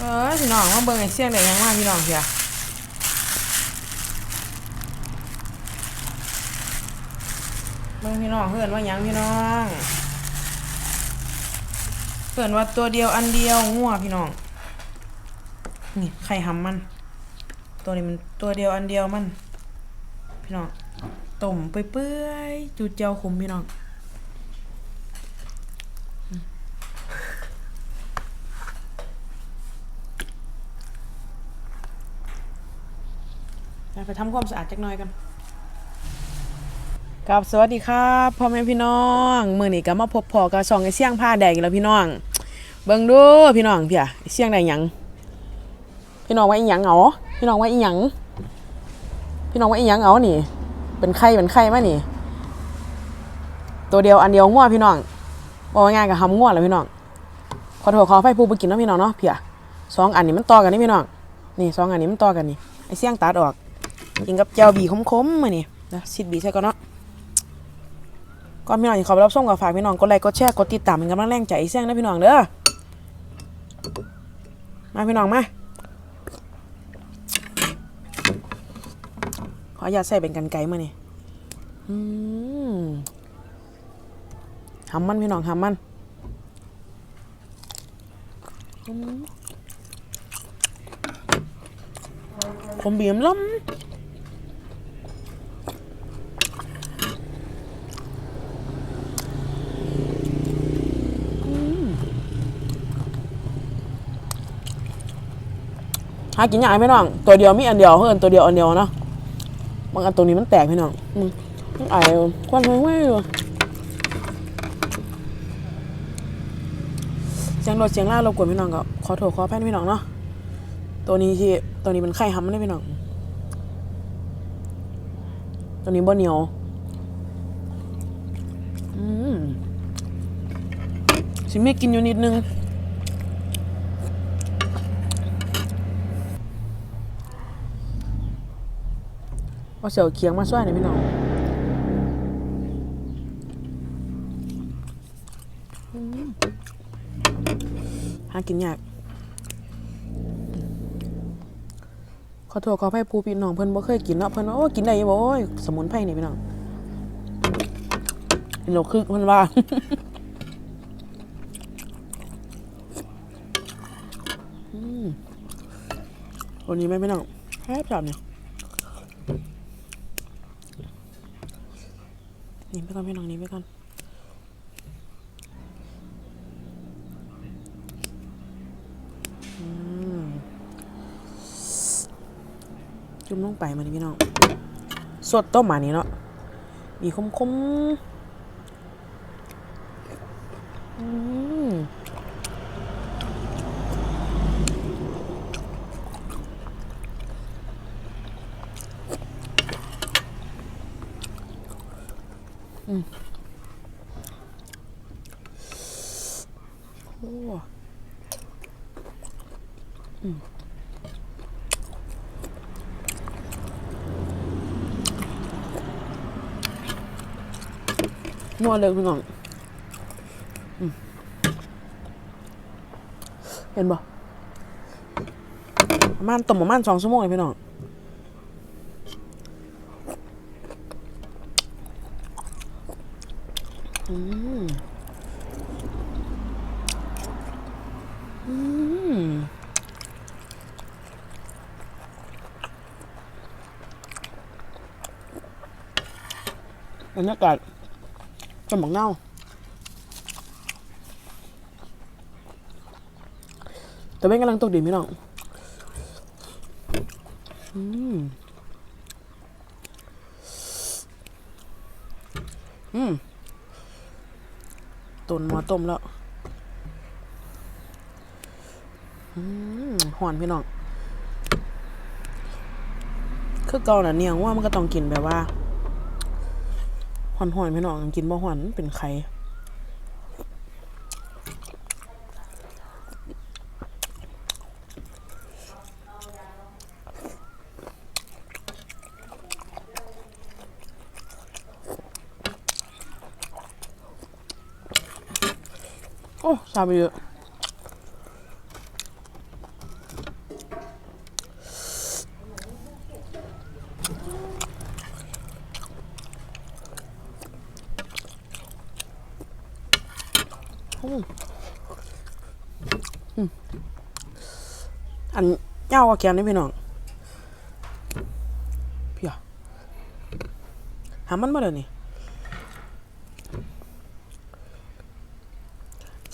เออพี่น้องมาเบิ่งไอ้เสียงได้ยังมาพี่น้องเพียเบิ่งพี่น้องเพื่อนว่ายังพี่น้องเพื่อนว่าตัวเดียวอันเดียวงัวพี่น้องนี่ไข่หำมัน ตัวนี้มันตัวเดียวอันเดียวมัน พี่น้องต้มเปื่อยๆจูดเจียวขมพี่น้อง ไปทำความสะอาดจักหน่อยกันครับสวัสดีครับพ่อแม่พี่น้องมื้อนี้ก็มาพบพอกับช่องไอ้เสี่ยงผ้าแดงแล้วพี่น้อง เบิ่งดูพี่น้องเพี่ยไอเสี่ยงได้หยังพี่น้องว่าอีหยังเอาพี่น้องว่าอีหยังพี่น้องว่าอีหยังเอานี่ เป็นไข่เป็นไข่มานี่ ตัวเดียวอันเดียวงัวพี่น้องบอกง่ายกับหำงัวแล้วพี่น้องขอโทษขออภัยผู้ไปกินนะพี่น้องเนาะเพี่ยสองอันนี้มันต่อกันนี่พี่น้องนี่สองอันนี้มันต่อกันนี่ไอเสี่ยงตัดออก กินกับเจ้าบีคมๆมาเนี่ยนะซิดบีใส่ก่อนเนาะก่อนพี่น้องที่เขาไปรับส่งกับฝากพี่น้องกดไลค์กดแชร์กดติดตามเป็นกำลังแรงใจอีเสียงนะพี่น้องเด้อมาพี่น้องมาขออยาใส่เป็นกันไก่มาเนี่อืมหำมันพี่น้องหำมันอืมผมบีมล้ำ หากินยากไหมน้อง ตัวเดียวมีอันเดียวเพิ่อนตัวเดียวอันเดียวเนาะบางอันตัวนี้มันแตกพี่น้องมันไอ้ควันไม่ไหวเลยเสียงรถเสียงล่ารบกวนพี่น้องก็ขอโทษขออภัยพี่น้องเนาะตัวนี้ที่ตัวนี้มันไข่ห้ำมันได้พี่น้อง ตัวนี้บ่เหนียวอืมสิไม่กินอยู่นิดนึง ว่าเสียวเคียงมาช่วยหน่อยพี่น้องหากินยาก ขอโทษขออภัยผู้พี่น้องเพิ่นบ่เคยกินเนาะเพิ่นว่าโอ้กินได้ยู่บ่โอ้ยสมุนไพรนี่พี่น้องกินโลครึ่งเพิ่นว่าอืมวันนี้ไหม่พี่น้องแซ่บจับเนี่ย นี่ไปก่อนพี่น้องนี่ไปก่อนจุ่มลงไปมาดิพี่น้อง สดต้มมานี่เนาะมีคมคมๆอืมโอ้อืม นัวเลยพี่น้องเห็นบ่ประมาณต้มประมาณสองชั่วโมงเลยพี่น้องอืม อืม บรรยากาศต้นหมกเน่าแต่เป็นกำลังตกดินพี่น้องอืมอืมต้นหมอต้มแล้ว อืมหอนพี่น้อง คือเก่าน่ะเนี่ยว่ามันก็ต้องกินแบบว่า หอนหอนๆพี่น้องกินบ่หอนเป็นไข่โอ้ซาไปเยอะ อันเงาว่าแกนนี่พี่น้องพี่อะหามันมาเดี๋ยนี้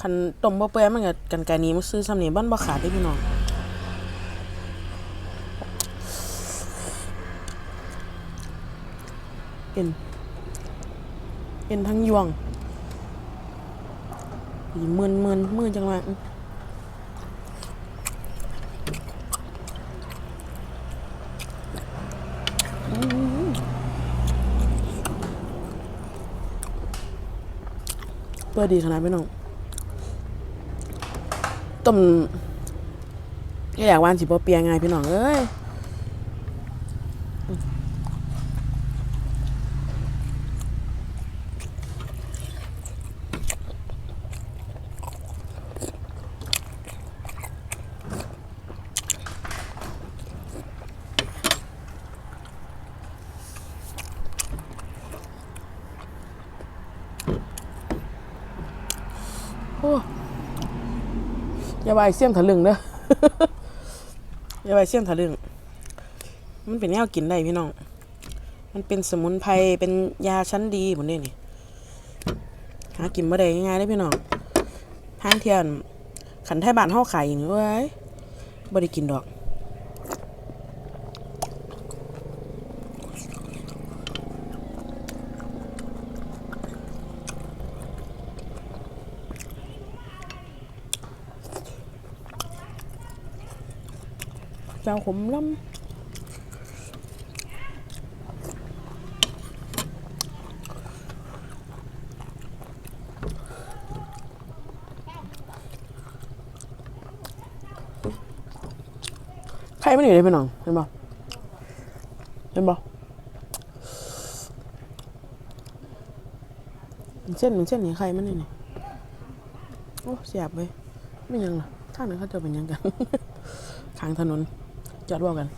คันต้มบ่เปื่อยมันก็กันไกนี้มันซื้อซ้ำนี่บ้านบ่ขาดได้พี่น้องเอ็นเอ็นทั้งยวง อีเมินเมินมือจังเลยอื้ออื้อเปิดดีขนาดพี่น้องต้มก็อยากวานสิบ่เปียไงพี่น้องเอ้ย โอ้ อย่าไปเสี่ยมถะลึงเด้ออย่าไปเสี่ยมถะลึงมันเป็นแนวกินได้พี่น้อง มันเป็นสมุนไพร เป็นยาชั้นดีหมดเลยนี่ หากินบ่ได้ง่ายๆได้พี่น้องทางเทียนขันไทยบ้านเฮาขายอย่างนี้เว้ยบ่ได้กินดอก เจ้าขมล้ำใครไม่หนีเลยพี่น้องเห็นบ่เห็นบ่เป็นเส้นเป็นเส้นนี่ใครมันนี่นี่โอ้เสียบเลยไม่ยังล่ะท่างนั้เขาจะเป็นยังกันข้างถนน จอดว่ากัน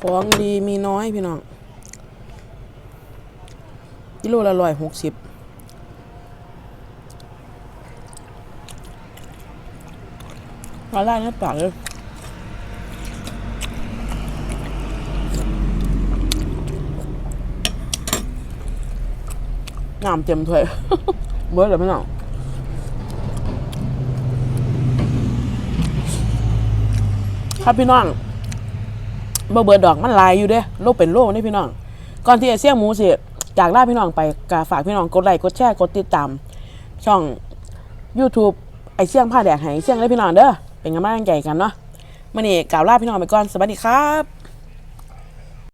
ของดีมีน้อยพี่น้องกิโลละร้อยหกสิบ ละลายในปากเลยน้ำเต็มถ้วยเบิร์ดเลยพี่น้องครับพี่น้องบ่เบิดดอกมันลายอยู่เด้โลกเป็นโลกนี่พี่น้อง ก่อนที่จะเสี่ยงหมูสิจากลาพี่น้องไปกาฝากพี่น้องกดไลค์กดแชร์กดติดตาม ช่อง YouTube ไอเสี่ยงผ้าแดกให้เสี่ยงเลยพี่น้องเด้อ เป็นกำลังใจกันเนาะมื่อนี้กล่าวลาพี่น้องไปก่อนสวัสดีครับ